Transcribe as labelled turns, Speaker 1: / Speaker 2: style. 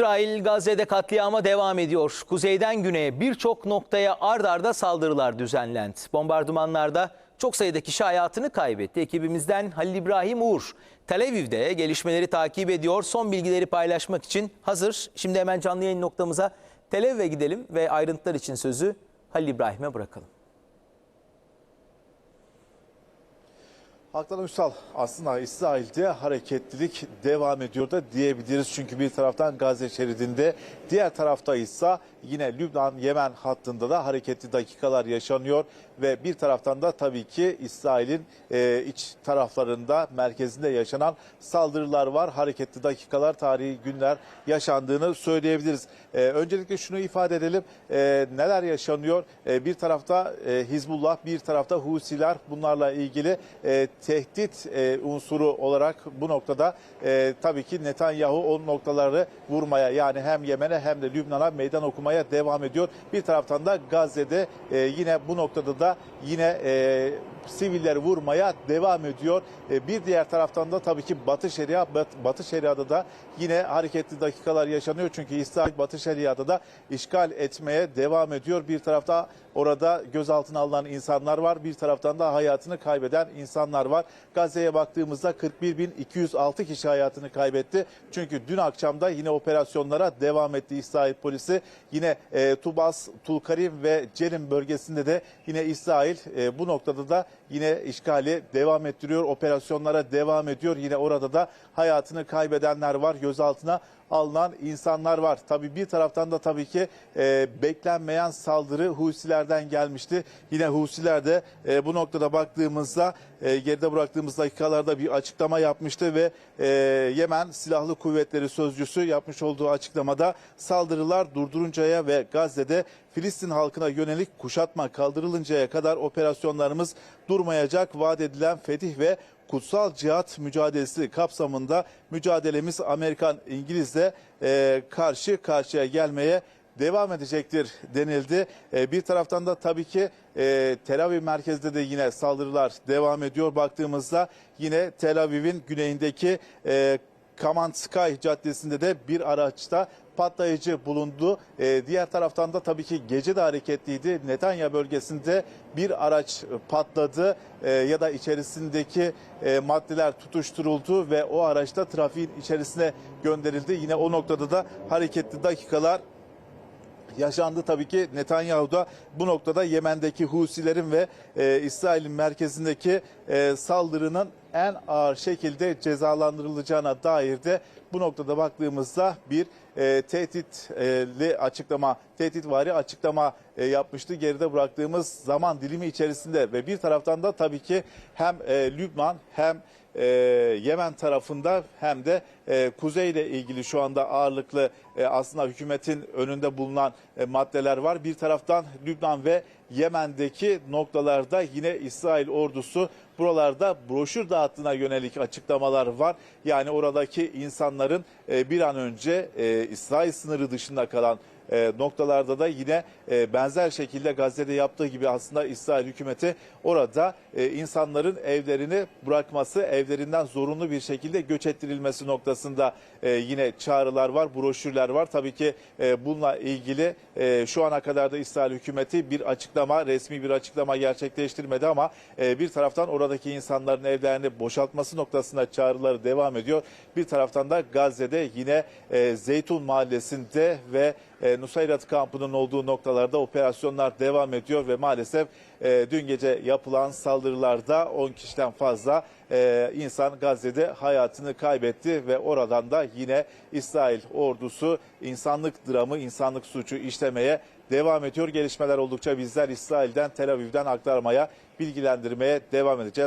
Speaker 1: İsrail Gazze'de katliama devam ediyor. Kuzeyden güneye birçok noktaya ard arda saldırılar düzenlendi. Bombardımanlarda çok sayıda kişi hayatını kaybetti. Ekibimizden Halil İbrahim Uğur, Tel Aviv'de gelişmeleri takip ediyor. Son bilgileri paylaşmak için hazır. Şimdi hemen canlı yayın noktamıza Tel Aviv'e gidelim ve ayrıntılar için sözü Halil İbrahim'e bırakalım.
Speaker 2: Haktan Ünsal aslında İsrail'de hareketlilik devam ediyor da diyebiliriz. Çünkü bir taraftan Gazze şeridinde diğer tarafta ise yine Lübnan-Yemen hattında da hareketli dakikalar yaşanıyor. Ve bir taraftan da tabii ki İsrail'in e, iç taraflarında merkezinde yaşanan saldırılar var. Hareketli dakikalar, tarihi günler yaşandığını söyleyebiliriz. E, öncelikle şunu ifade edelim. E, neler yaşanıyor? E, bir tarafta e, Hizbullah, bir tarafta Husiler bunlarla ilgili e, tehdit e, unsuru olarak bu noktada e, tabii ki Netanyahu o noktaları vurmaya yani hem Yemen'e hem de Lübnan'a meydan okumaya devam ediyor. Bir taraftan da Gazze'de e, yine bu noktada da yine e, sivilleri vurmaya devam ediyor. E, bir diğer taraftan da tabii ki Batı Şeria, Bat- Batı Şeria'da da yine hareketli dakikalar yaşanıyor. Çünkü İsrail Batı Şeria'da da işgal etmeye devam ediyor. Bir tarafta orada gözaltına alınan insanlar var. Bir taraftan da hayatını kaybeden insanlar var. Gazze'ye baktığımızda 41.206 kişi hayatını kaybetti. Çünkü dün akşamda yine operasyonlara devam etti İsrail polisi. Yine e, Tubas, Tulkarim ve Cerim bölgesinde de yine İsrail e, bu noktada da yine işgali devam ettiriyor. Operasyonlara devam ediyor. Yine orada da hayatını kaybedenler var. Gözaltına alınan insanlar var. Tabii bir taraftan da tabii ki e, beklenmeyen saldırı Husilerden gelmişti. Yine Husiler de e, bu noktada baktığımızda e, geride bıraktığımız dakikalarda bir açıklama yapmıştı ve e, Yemen Silahlı Kuvvetleri Sözcüsü yapmış olduğu açıklamada saldırılar durduruncaya ve Gazze'de Filistin halkına yönelik kuşatma kaldırılıncaya kadar operasyonlarımız durmayacak vaat edilen fetih ve kutsal cihat mücadelesi kapsamında mücadelemiz Amerikan İngiliz'le e, karşı karşıya gelmeye devam edecektir denildi. E, bir taraftan da tabii ki e, Tel Aviv merkezde de yine saldırılar devam ediyor. Baktığımızda yine Tel Aviv'in güneyindeki e, Kamanskay Caddesi'nde de bir araçta patlayıcı bulundu. Ee, diğer taraftan da tabii ki gece de hareketliydi. Netanya bölgesinde bir araç patladı Ee, ya da içerisindeki e, maddeler tutuşturuldu ve o araçta trafiğin içerisine gönderildi. Yine o noktada da hareketli dakikalar yaşandı tabii ki Netanyahu da bu noktada Yemen'deki Husilerin ve e, İsrail'in merkezindeki e, saldırının en ağır şekilde cezalandırılacağına dair de bu noktada baktığımızda bir e, tehditli açıklama, tehditvari açıklama e, yapmıştı. Geride bıraktığımız zaman dilimi içerisinde ve bir taraftan da tabii ki hem e, Lübnan hem e, Yemen tarafında hem de e, Kuzey ile ilgili şu anda ağırlıklı e, aslında hükümetin önünde bulunan e, maddeler var. Bir taraftan Lübnan ve Yemen'deki noktalarda yine İsrail ordusu buralarda broşür dağıttığına yönelik açıklamalar var. Yani oradaki insanların e, bir an önce e, İsrail sınırı dışında kalan e, noktalarda da yine e, benzer şekilde Gazze'de yaptığı gibi aslında İsrail hükümeti orada e, insanların evlerini bırakması, evlerinden zorunlu bir şekilde göç ettirilmesi noktasında e, yine çağrılar var, broşürler var. Tabii ki e, bununla ilgili e, şu ana kadar da İsrail hükümeti bir açıklama, resmi bir açıklama gerçekleştirmedi ama e, bir taraftan oradaki insanların evlerini boşaltması noktasında çağrıları devam ediyor. Bir taraftan da Gazze'de yine e, Zeytun Mahallesi'nde ve e, Nusayrat kampının olduğu noktalarda operasyonlar devam ediyor ve maalesef e, dün gece yapılan saldırılarda 10 kişiden fazla e, insan Gazze'de hayatını kaybetti ve oradan da yine İsrail ordusu insanlık dramı, insanlık suçu işlemeye devam ediyor. Gelişmeler oldukça bizler İsrail'den, Tel Aviv'den aktarmaya, bilgilendirmeye devam edeceğiz.